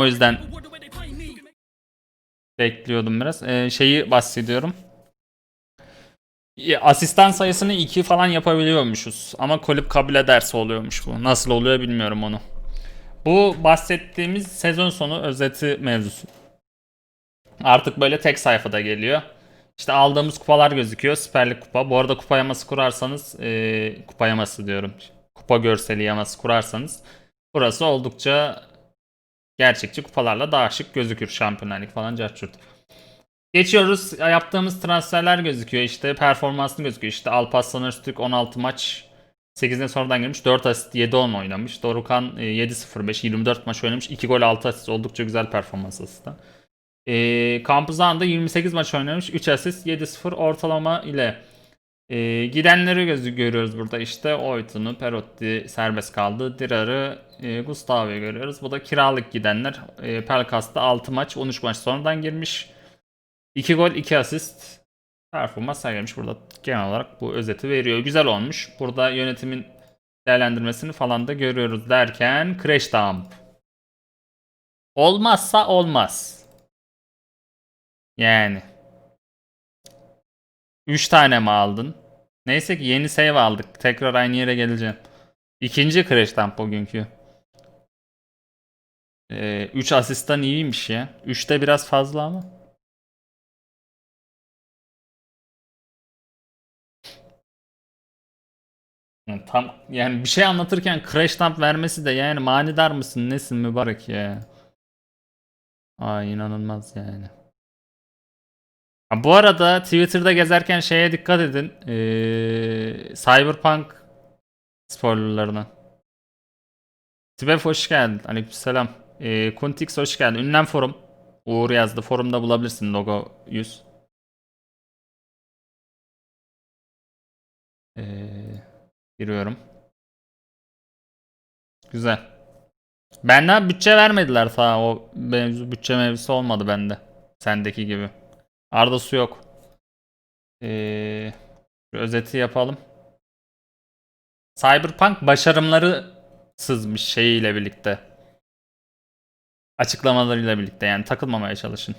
O yüzden bekliyordum biraz. Ee, şeyi bahsediyorum. Asistan sayısını 2 falan yapabiliyormuşuz. Ama kulüp kabul ederse oluyormuş bu. Nasıl oluyor bilmiyorum onu. Bu bahsettiğimiz sezon sonu özeti mevzusu. Artık böyle tek sayfada geliyor. İşte aldığımız kupalar gözüküyor. Süper Lig kupa. Bu arada kupa yaması kurarsanız e, kupa yaması diyorum. Kupa görseli yaması kurarsanız burası oldukça gerçekçi kupalarla daha şık gözükür. Şampiyonlar Lig falan carçurt. Geçiyoruz. Yaptığımız transferler gözüküyor. İşte performanslı gözüküyor. İşte Alparslan Öztürk 16 maç 8'den sonradan girmiş. 4 asist 7-10 oynamış. Dorukan e, 7-0-5 24 maç oynamış. 2 gol 6 asist. Oldukça güzel performans aslında. E, Kampuzan da 28 maç oynamış. 3 asist 7-0 ortalama ile e, gidenleri gözü görüyoruz burada işte Oytun'u, Perotti serbest kaldı. Dirar'ı, e, Gustavo'yu görüyoruz. Bu da kiralık gidenler. E, Pelkas'ta 6 maç 13 maç sonradan girmiş. 2 gol 2 asist performans sergilemiş burada genel olarak bu özeti veriyor. Güzel olmuş. Burada yönetimin değerlendirmesini falan da görüyoruz derken Crash Dump. Olmazsa olmaz. Yani. 3 tane mi aldın? Neyse ki yeni save aldık. Tekrar aynı yere geleceğim. İkinci Crash Dump bugünkü. 3 asistan iyiymiş ya. 3'te biraz fazla ama. Tam yani bir şey anlatırken crash dump vermesi de yani manidar mısın nesin mübarek ya. Ay inanılmaz yani. Ha, bu arada Twitter'da gezerken şeye dikkat edin. Ee, Cyberpunk spoilerlarına. Tibef hoş geldin. Aleykümselam. Ee, Kuntix hoş geldin. Ünlem forum. Uğur yazdı. Forumda bulabilirsin logo 100. Ee, Giriyorum. Güzel. Benden bütçe vermediler ta o mevzu bütçe mevzusu olmadı bende. Sendeki gibi. Arda su yok. Ee, özeti yapalım. Cyberpunk başarımları sızmış şeyiyle birlikte. Açıklamalarıyla birlikte yani takılmamaya çalışın.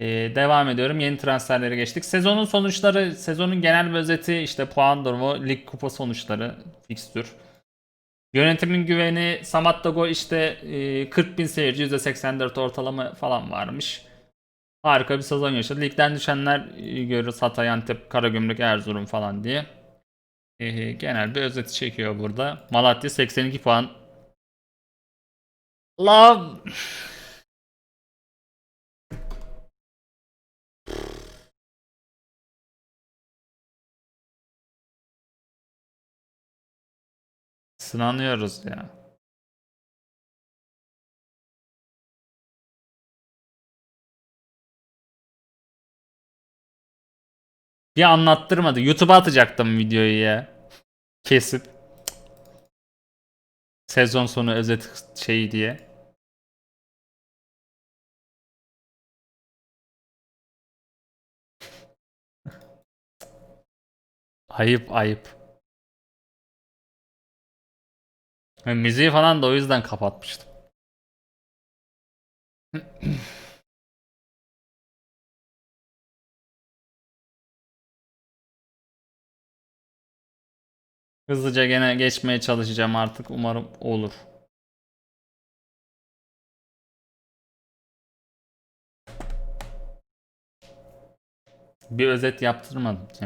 Ee, devam ediyorum. Yeni transferlere geçtik. Sezonun sonuçları, sezonun genel bir özeti, işte puan durumu, lig kupa sonuçları, fikstür. Yönetimin güveni, Samat Dago işte e, 40 bin seyirci, %84 ortalama falan varmış. Harika bir sezon yaşadı. Ligden düşenler e, görüyoruz. Hatay, Antep, Karagümrük, Erzurum falan diye. E, genel bir özeti çekiyor burada. Malatya 82 puan. Love. Sınanıyoruz ya. Bir anlattırmadı. YouTube'a atacaktım videoyu ya. Kesip. Sezon sonu özet şeyi diye. Ayıp ayıp. Ben müziği falan da o yüzden kapatmıştım. Hızlıca gene geçmeye çalışacağım artık. Umarım olur. Bir özet yaptırmadım ki.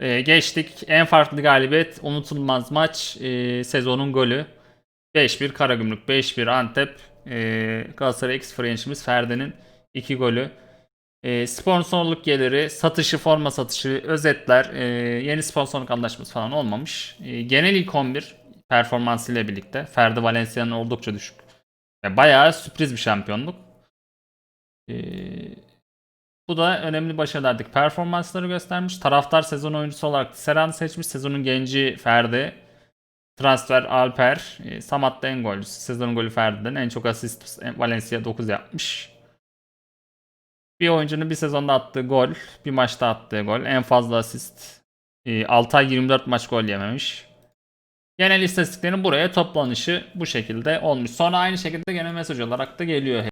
Ee, geçtik. En farklı galibiyet, unutulmaz maç, e, sezonun golü. 5-1 Karagümrük, 5-1 Antep, e, Galatasaray X-0 yenişimiz Ferdi'nin 2 golü. E, sponsorluk geliri, satışı, forma satışı, özetler, e, yeni sponsorluk anlaşması falan olmamış. E, genel ilk 11 performansıyla birlikte Ferdi Valencia'nın oldukça düşük. E, bayağı sürpriz bir şampiyonluk. E, bu da önemli başarılardık. Performansları göstermiş. Taraftar sezon oyuncusu olarak Seran seçmiş. Sezonun genci Ferdi. Transfer Alper. E, Samat en golcüsü. Sezonun golü Ferdi'den. En çok asist Valencia 9 yapmış. Bir oyuncunun bir sezonda attığı gol. Bir maçta attığı gol. En fazla asist. E, 6 ay 24 maç gol yememiş. Genel istatistiklerin buraya toplanışı bu şekilde olmuş. Sonra aynı şekilde gene mesaj olarak da geliyor